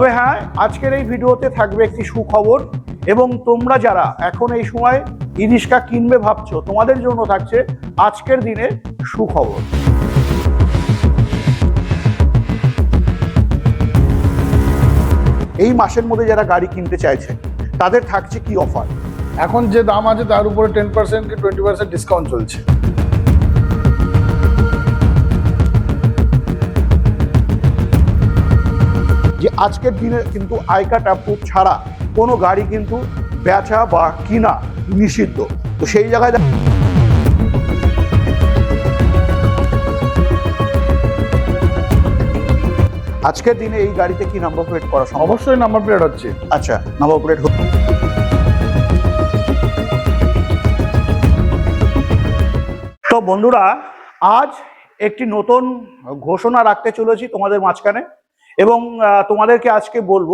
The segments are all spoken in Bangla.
তবে হ্যাঁ আজকের এই ভিডিওতে থাকবে একটি সুখবর এবং তোমরা যারা এখন এই সময় ই কিনবে ভাবছ, তোমাদের জন্য থাকছে আজকের দিনে সুখবর। এই মাসের মধ্যে যারা গাড়ি কিনতে চাইছে, তাদের থাকছে কি অফার? এখন যে দাম আছে তার উপরে টেন পার্সেন্ট কি টোয়েন্টি পার্সেন্ট ডিসকাউন্ট চলছে। যে আজকের দিনে কিন্তু আইকাট অ্যাপ্রুভ ছাড়া কোনো গাড়ি কিন্তু বেচা বা কিনা নিষিদ্ধ। তো সেই জায়গায় আজকের দিনে এই গাড়িতে কি নাম্বার প্লেট করা সম্ভব? অবশ্যই নাম্বার প্লেট হচ্ছে। আচ্ছা নাম্বার প্লেট হচ্ছে তো বন্ধুরা আজ একটি নতুন ঘোষণা রাখতে চলেছি তোমাদের মাঝখানে। এবং তোমাদেরকে আজকে বলব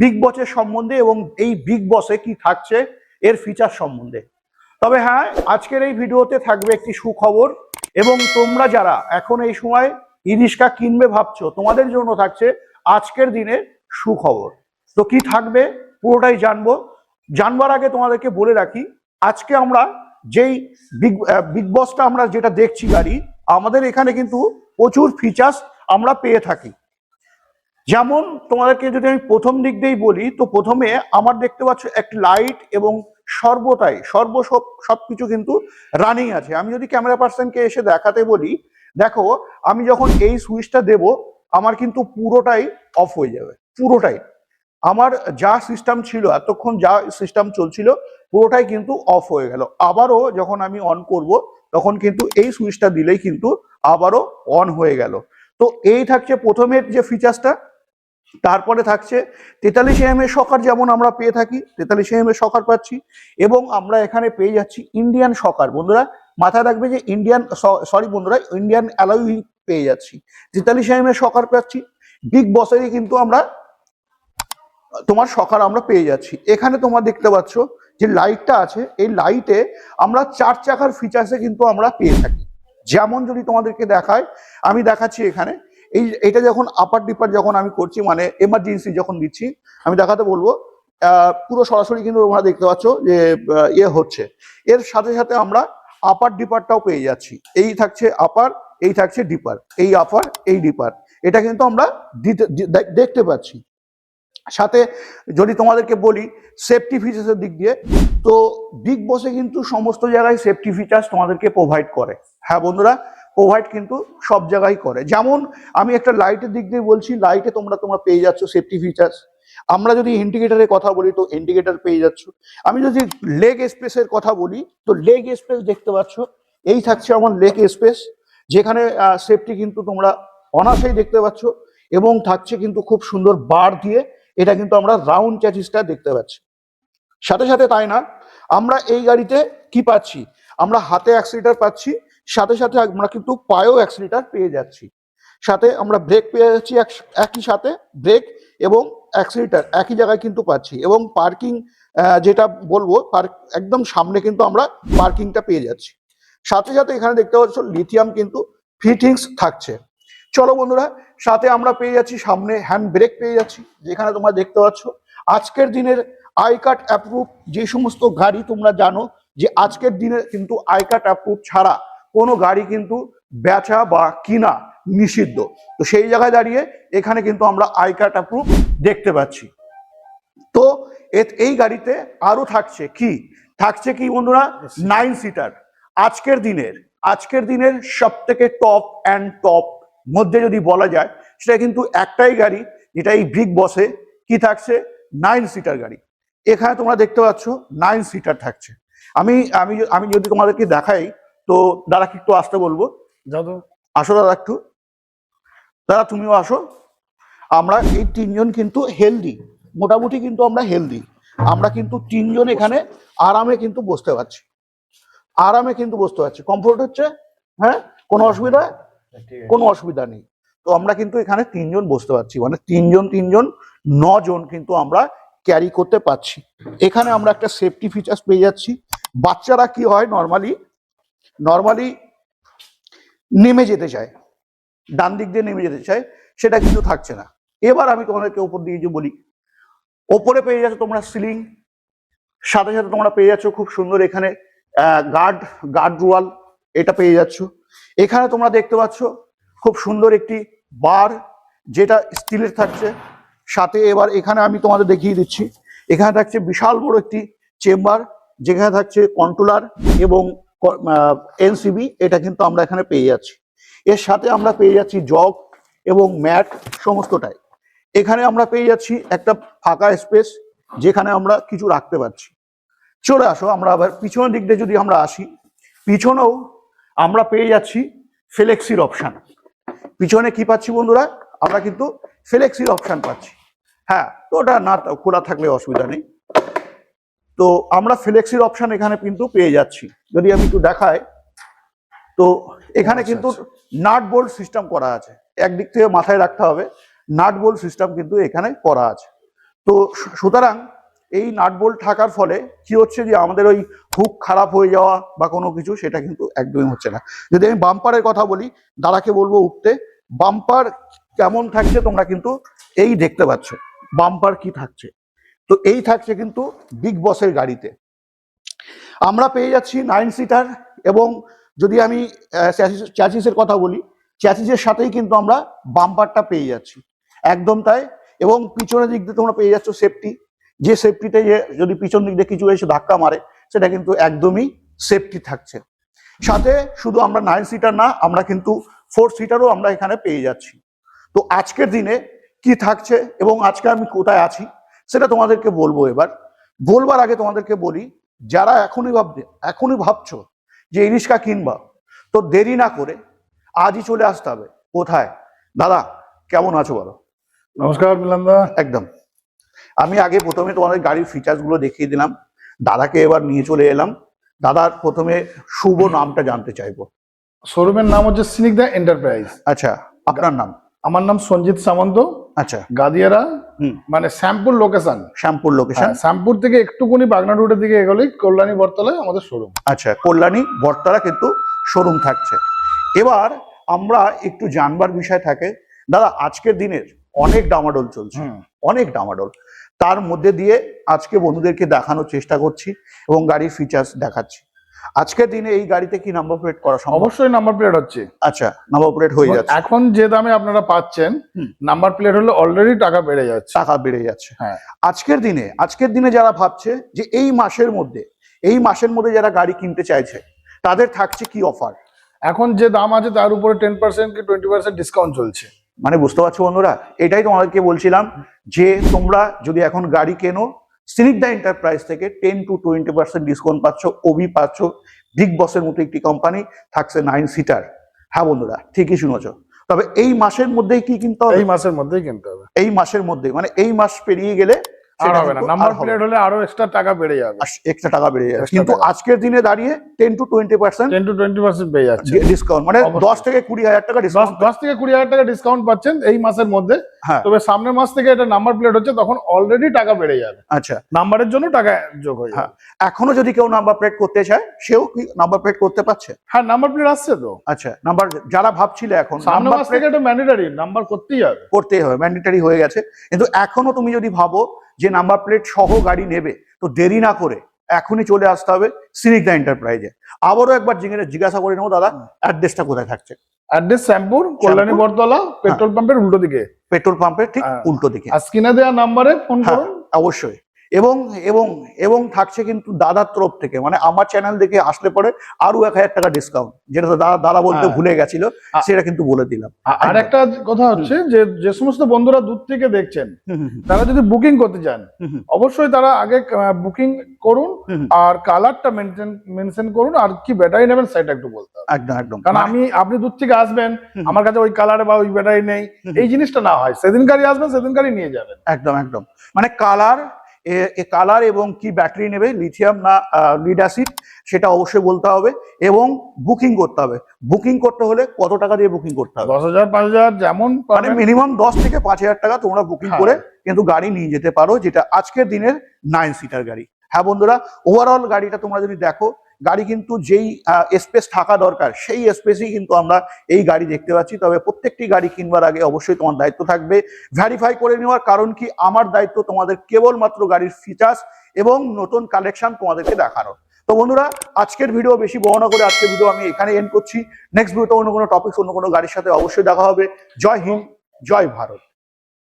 বিগ বসের সম্বন্ধে এবং এই বিগ বসে কি থাকছে এর ফিচার সম্বন্ধে। তবে হ্যাঁ আজকের এই ভিডিওতে থাকবে একটি সুখবর এবং তোমরা যারা এখন এই সময় ই রিক্সা কিনবে ভাবছ, তোমাদের জন্য থাকছে আজকের দিনে সুখবর। তো কি থাকবে পুরোটাই জানব। জানবার আগে তোমাদেরকে বলে রাখি, আজকে আমরা যেই বিগ বিগ বসটা আমরা যেটা দেখছি গাড়ি, আমাদের এখানে কিন্তু প্রচুর ফিচার্স আমরা পেয়ে থাকি। যেমন তোমাদেরকে যদি আমি প্রথম দিক দিয়েই বলি, তো প্রথমে আমার দেখতে পাচ্ছ একটি লাইট এবং সর্বটাই সর্ব সব, সবকিছু কিন্তু রানিং আছে। আমি যদি ক্যামেরা পার্সনকে এসে দেখাতে বলি, দেখো, আমি যখন এই সুইচটা দেব, আমার কিন্তু পুরোটাই অফ হয়ে যাবে, পুরোটাই। আমার যা সিস্টেম ছিল, এতক্ষণ যা সিস্টেম চলছিল, পুরোটাই কিন্তু অফ হয়ে গেল। আবারও যখন আমি অন করব, তখন কিন্তু এই সুইচটা দিলেই কিন্তু আবারও অন হয়ে গেল। তো এই থাকছে প্রথমের যে ফিচার্সটা তারপরে থাকছে তেতাল্লিশ এম এর সকার যেমন আমরা পেয়ে থাকি, তেতাল্লিশ এম এর সকার পাচ্ছি এবং আমরা এখানে পেয়ে যাচ্ছি ইন্ডিয়ান সকার। বন্ধুরা, মাথায় রাখবে যে ইন্ডিয়ান সরি বন্ধুরা ইন্ডিয়ান অ্যালাউই পেয়ে যাচ্ছি। তেতাল্লিশ এম এর সকার পাচ্ছি বিগ বসেরই কিন্তু আমরা, তোমার সকার আমরা পেয়ে যাচ্ছি। এখানে তোমার দেখতে পাচ্ছ যে লাইটটা আছে, এই লাইটে আমরা চার চাকার ফিচার্সে কিন্তু আমরা পেয়ে থাকি। যেমন যদি তোমাদেরকে দেখায়, আমি দেখাচ্ছি এখানে এই, এটা যখন আপার ডিপার যখন আমি করছি মানে এমার্জেন্সি যখন দিচ্ছি, আমি দেখাতে বলব পুরো সরাসরি কিন্তু তোমরা দেখতে পাচ্ছ যে ইয়ে হচ্ছে। এর সাথে সাথে আমরা আপার ডিপারটাও পেয়ে যাচ্ছি। এই থাকছে আপার এই থাকছে ডিপার এই আপার এই ডিপার এটা কিন্তু আমরা দেখতে পাচ্ছি। সাথে যদি তোমাদেরকে বলি সেফটি ফিচার্সের দিক দিয়ে, তো বিগ বসে কিন্তু সমস্ত জায়গায় সেফটি ফিচার্স তোমাদেরকে প্রোভাইড করে। হ্যাঁ বন্ধুরা প্রোভাইড কিন্তু সব জায়গায় করে। যেমন আমি একটা লাইটের দিক দিয়ে বলছি লাইটে তোমরা তোমরা পেয়ে যাচ্ছ সেফটি ফিচার্স আমরা যদি ইন্ডিকেটারের কথা বলি, তো ইন্ডিকেটার পেয়ে যাচ্ছ। আমি যদি লেগ স্পেসের কথা বলি, তো লেগ স্পেস দেখতে পাচ্ছ, এই থাকছে আমার লেগ স্পেস যেখানে সেফটি কিন্তু তোমরা অনাসেই দেখতে পাচ্ছ, এবং থাকছে কিন্তু খুব সুন্দর বার দিয়ে, এটা কিন্তু আমরা রাউন্ড চ্যাচিসটা দেখতে পাচ্ছি। সাথে সাথে তাই না, আমরা এই গাড়িতে কি পাচ্ছি? আমরা হাতে অ্যাক্সিলিটার পাচ্ছি সাথে সাথে আমরা কিন্তু পায়েও অ্যাক্সিলিটার পেয়ে যাচ্ছি। সাথে আমরা ব্রেক পেয়ে যাচ্ছি এক- একই সাথে ব্রেক এবং অ্যাক্সিলিটার একই জায়গায় কিন্তু পাচ্ছি এবং পার্কিং যেটা বলব পার্ক একদম সামনে কিন্তু আমরা পার্কিংটা পেয়ে যাচ্ছি। সাথে সাথে এখানে দেখতে পাচ্ছ লিথিয়াম কিন্তু ফিটিংস থাকছে। চলো বন্ধুরা, সাথে আমরা পেয়ে যাচ্ছি সামনে হ্যান্ড ব্রেক পেয়ে যাচ্ছি, যেখানে তোমরা দেখতে পাচ্ছ আজকের দিনের আই কার্ড অ্যাপ্রুভ যে সমস্ত গাড়ি তোমরা জানো যে আজকের দিনে কিন্তু আই কার্ড অ্যাপ্রুভ ছাড়া কোনো গাড়ি কিন্তু বেচা বা কিনা নিষিদ্ধ। তো সেই জায়গায় দাঁড়িয়ে এখানে কিন্তু আমরা আই কার্ড অ্যাপ্রুভ দেখতে পাচ্ছি। তো এ- এই গাড়িতে আরও থাকছে কি? থাকছে কি বন্ধুরা? নাইন সিটার আজকের দিনের আজকের দিনের সব থেকে টপ অ্যান্ড টপ মধ্যে যদি বলা যায় সেটা কিন্তু একটাই গাড়ি যেটা এই বিগ বসে কি থাকছে? নাইন সিটার গাড়ি। এখানে তোমরা দেখতে পাচ্ছ নাইন সিটার থাকছে। আমি আমি আমি যদি তোমাদেরকে দেখাই তো দাদা কি একটু আসতে বলব। যাদব আসো দাদা একটু। দাদা তুমিও আসো। আমরা এই তিনজন কিন্তু হেলদি মোটামুটি কিন্তু আমরা হেলদি আমরা কিন্তু তিনজন এখানে আরামে কিন্তু বসতে পারছি। আরামে কিন্তু বসতে পারছি। কমফোর্ট হচ্ছে হ্যাঁ? কোনো অসুবিধা কোনো অসুবিধা নেই। তো আমরা কিন্তু এখানে তিনজন বসতে পারছি। মানে তিনজন তিনজন নজন কিন্তু আমরা ক্যারি করতে পারছি। এখানে আমরা একটা সেফটি ফিচার্স পেয়ে যাচ্ছি। বাচ্চারা কি হয় নর্মালি নর্মালি নেমে যেতে চায়, ডান দিক দিয়ে নেমে যেতে চায়, সেটা কিন্তু থাকছে না। এবার আমি তোমাদেরকে ওপর দিয়ে যে বলি, ওপরে পেয়ে যাচ্ছ তোমরা সিলিং সাথে সাথে তোমরা পেয়ে যাচ্ছ খুব সুন্দর এখানে গার্ড গার্ড রুয়াল এটা পেয়ে যাচ্ছ। এখানে তোমরা দেখতে পাচ্ছ খুব সুন্দর একটি বার যেটা স্টিলের থাকছে। সাথে এবার এখানে আমি তোমাদের দেখিয়ে দিচ্ছি, এখানে থাকছে বিশাল বড় একটি চেম্বার যেখানে থাকছে কন্ট্রোলার এবং এনসিবি, এটা কিন্তু আমরা এখানে পেয়ে যাচ্ছি। এর সাথে আমরা পেয়ে যাচ্ছি জগ এবং ম্যাট সমস্তটাই। এখানে আমরা পেয়ে যাচ্ছি একটা ফাঁকা স্পেস যেখানে আমরা কিছু রাখতে পারছি। চলে আসো, আমরা আবার পিছনের দিক দিয়ে যদি আমরা আসি, পিছনেও আমরা পেয়ে যাচ্ছি ফ্লেক্সির অপশান পিছনে কি পাচ্ছি বন্ধুরা? আমরা কিন্তু ফ্লেক্সির অপশান পাচ্ছি। হ্যাঁ তো ওটা না খোলা থাকলে অসুবিধা নেই। তো আমরা ফ্লেক্সির অপশন এখানে কিন্তু পেয়ে যাচ্ছি। যদি আমি একটু দেখাই তো এখানে কিন্তু। নাট বোল্ট সিস্টেম করা আছে। একদিক থেকে মাথায় রাখতে হবে নাট বোল্ট সিস্টেম কিন্তু এখানে করা আছে। তো সুতরাং এই নাট বোল্ট থাকার ফলে কি হচ্ছে যে আমাদের ওই হুক খারাপ হয়ে যাওয়া বা কোনো কিছু সেটা কিন্তু একদমই হচ্ছে না। যদি আমি বাম্পারের কথা বলি দাদাকে বলব উঠতে বাম্পার কেমন থাকছে তোমরা কিন্তু এই দেখতে পাচ্ছ। বাম্পার কি থাকছে? তো এই থাকছে কিন্তু বিগ বসের গাড়িতে। আমরা পেয়ে যাচ্ছি নাইন সিটার এবং যদি আমি চ্যাচিসের কথা বলি চ্যাচিসের সাথেই কিন্তু আমরা বাম্পারটা পেয়ে যাচ্ছি। একদম তাই। এবং পিছনের দিক দিয়ে তোমরা পেয়ে যাচ্ছ সেফটি যে সেফটিতে যদি পিছন দিক দিয়ে কিছু এসে ধাক্কা মারে, সেটা কিন্তু একদমই সেফটি থাকছে। সাথে শুধু আমরা নাইন সিটার না, আমরা কিন্তু ফোর সিটারও আমরা এখানে পেয়ে যাচ্ছি। তো আজকের দিনে কি থাকছে এবং আজকে আমি কোথায় আছি? সেটা তোমাদেরকে বলব এবার। বলবার আগে তোমাদেরকে বলি যারা এখনই ভাববে এখনই ভাবছ যে ইরিশকা কিনবা তো দেরি না করে আজই চলে আসতে হবে। কোথায়? দাদা কেমন আছো বলো? নমস্কার মিলনদা একদম। আমি আগে প্রথমে তোমাদের গাড়ির ফিচার্সগুলো দেখিয়ে দিলাম দাদাকে এবার নিয়ে চলে এলাম। দাদার প্রথমে শুভ নামটা জানতে চাইব। শোরুমের নাম হচ্ছে সিনিকদা এন্টারপ্রাইজ। আচ্ছা আপনার নাম? আমার নাম সঞ্জিত সামন্ত। আচ্ছা। গাদিয়ারা মানে শ্যামপুর লোকেশন শ্যামপুর লোকেশন শ্যামপুর থেকে একটুকুনি বাগনা রোডের দিকে এগোলেই কল্যাণী বটতলায় আমাদের শোরুম আচ্ছা কল্যাণী বটতলা কিন্তু শোরুম থাকছে। এবার আমরা একটু জানবার বিষয় থাকে। দাদা আজকের দিনের অনেক ডামাডোল চলছে। অনেক ডামাডোল। তার মধ্যে দিয়ে আজকে বন্ধুদেরকে দেখানোর চেষ্টা করছি এবং গাড়ির ফিচার্স দেখাচ্ছি। আজকের দিনে এই গাড়িতে কি নাম্বার প্লেট করা সম্ভব? অবশ্যই নাম্বার প্লেট হচ্ছে। আচ্ছা নাম্বার প্লেট হয়ে যাচ্ছে। এখন যে দামে আপনারা পাচ্ছেন নাম্বার প্লেট হলে অলরেডি টাকা বেড়ে যাচ্ছে। টাকা বেড়ে যাচ্ছে। হ্যাঁ। আজকের দিনে আজকের দিনে যারা ভাবছে যে এই মাসের মধ্যে এই মাসের মধ্যে যারা গাড়ি কিনতে চাইছে তাদের থাকছে কি অফার এখন যে দাম আছে তার উপরে টেন পার্সেন্ট কি টোয়েন্টি পার্সেন্ট ডিসকাউন্ট চলছে। মানে বুঝতে পারছ বন্ধুরা এটাই তোমাদেরকে বলছিলাম যে তোমরা যদি এখন গাড়ি কেনো সিনিকদা এন্টারপ্রাইজ থেকে ten to twenty percent discount পাচ্ছ ওবি পাচ্ছ বিগ বসের মতো একটি কোম্পানি থাকছে নাইন সিটার হ্যাঁ বন্ধুরা ঠিকই শুনেছ। তবে এই মাসের মধ্যেই কি কিনতে হবে? এই মাসের মধ্যেই কিনতে হবে। এই মাসের মধ্যেই মানে এই মাস পেরিয়ে গেলে আর হবে না নাম্বার প্লেট হলে আরও এক্সট্রা টাকা বেড়ে যাবে। এক্সট্রা টাকা বেড়ে যাবে। কিন্তু আজকের দিনে দাঁড়িয়ে ten to twenty percent ten to twenty percent পেয়ে যাচ্ছে। ডিসকাউন্ট মানে দশ থেকে কুড়ি হাজার টাকা দশ ডিসকাউন্ট দশ থেকে কুড়ি হাজার টাকা ডিসকাউন্ট পাচ্ছেন এই মাসের মধ্যে। হ্যাঁ। তবে সামনের মাস থেকে এটা নাম্বার প্লেট হচ্ছে তখন অলরেডি টাকা বেড়ে যাবে। আচ্ছা। নাম্বারের জন্য টাকা যোগ হয়ে হ্যাঁ। এখনও যদি কেউ নাম্বার প্লেট করতে চায় সেও কি নাম্বার প্লেট করতে পারছে? হ্যাঁ নাম্বার প্লেট আসছে তো। আচ্ছা নাম্বার যারা ভাবছিলে এখন সামনের মাস থেকে এটা ম্যান্ডেটারি নাম্বার করতেই হবে। করতেই হবে ম্যান্ডেটারি হয়ে গেছে। কিন্তু এখনও তুমি যদি ভাবো যে নাম্বার প্লেট সহ গাড়ি নেবে তো দেরি না করে এখনই চলে আসতে হবে সিনিকদা এন্টারপ্রাইজে আবারও একবার জিজ্ঞেস জিজ্ঞাসা করে নেব দাদা অ্যাড্রেসটা কোথায় থাকছে? অ্যাড্রেস শ্যামপুর কল্যাণী বরতলা পেট্রোল পাম্পের উল্টো দিকে। পেট্রোল পাম্পের ঠিক হ্যাঁ। উল্টো দিকে। আর স্ক্রিনে দেওয়া নাম্বারে ফোন হ্যাঁ করুন। অবশ্যই। এবং এবং এবং থাকছে কিন্তু দাদার তরফ থেকে মানে আমার চ্যানেল দেখে আসলে পরে আরও এক হাজার টাকা ডিসকাউন্ট যেটা দাদা বলতে হ্যাঁ। ভুলে গেছিল সেটা কিন্তু বলে দিলাম। আর একটা কথা হচ্ছে যে যে সমস্ত বন্ধুরা দূর থেকে দেখছেন তারা যদি বুকিং করতে চান অবশ্যই তারা আগে বুকিং করুন। আর কালারটা মেনশন মেনশন করুন আর কি ব্যাটারি নেবেন সেটা একটু বলতে একদম একদম। কারণ আমি আপনি দূর থেকে আসবেন আমার কাছে ওই কালারে বা ওই ব্যাটারি নেই এই জিনিসটা না হয় সেদিনকারই আসবেন সেদিনকারই নিয়ে যাবেন। একদম একদম। মানে কালার এ কালার এবং কি ব্যাটারি নেবে লিথিয়াম না লিড অ্যাসিড সেটা অবশ্যই বলতে হবে এবং বুকিং করতে হবে। বুকিং করতে হলে কত টাকা দিয়ে বুকিং করতে হবে? দশ হাজার পাঁচ হাজার যেমন মানে মিনিমাম দশ থেকে পাঁচ হাজার টাকা তোমরা বুকিং হ্যাঁ। করে কিন্তু গাড়ি নিয়ে যেতে পারো যেটা আজকের দিনের নাইন সিটার গাড়ি। হ্যাঁ বন্ধুরা ওভারঅল গাড়িটা তোমরা যদি দেখো গাড়ি কিন্তু যেই স্পেস থাকা দরকার, সেই স্পেসেই কিন্তু আমরা এই গাড়ি দেখতে পাচ্ছি। তবে প্রত্যেকটি গাড়ি কিনবার আগে অবশ্যই তোমার দায়িত্ব থাকবে। ভ্যারিফাই করে নেওয়ার কারণ কি? আমার দায়িত্ব তোমাদের কেবলমাত্র গাড়ির ফিচার্স এবং নতুন কালেকশন তোমাদেরকে দেখানোর। তো বন্ধুরা, আজকের ভিডিও বেশি বর্ণনা করে আজকের ভিডিও আমি এখানে এন্ড করছি। নেক্সট ভিডিওতে অন্য কোনো টপিক অন্য কোনো গাড়ির সাথে অবশ্যই দেখা হবে। জয় হিন্দ, জয় ভারত।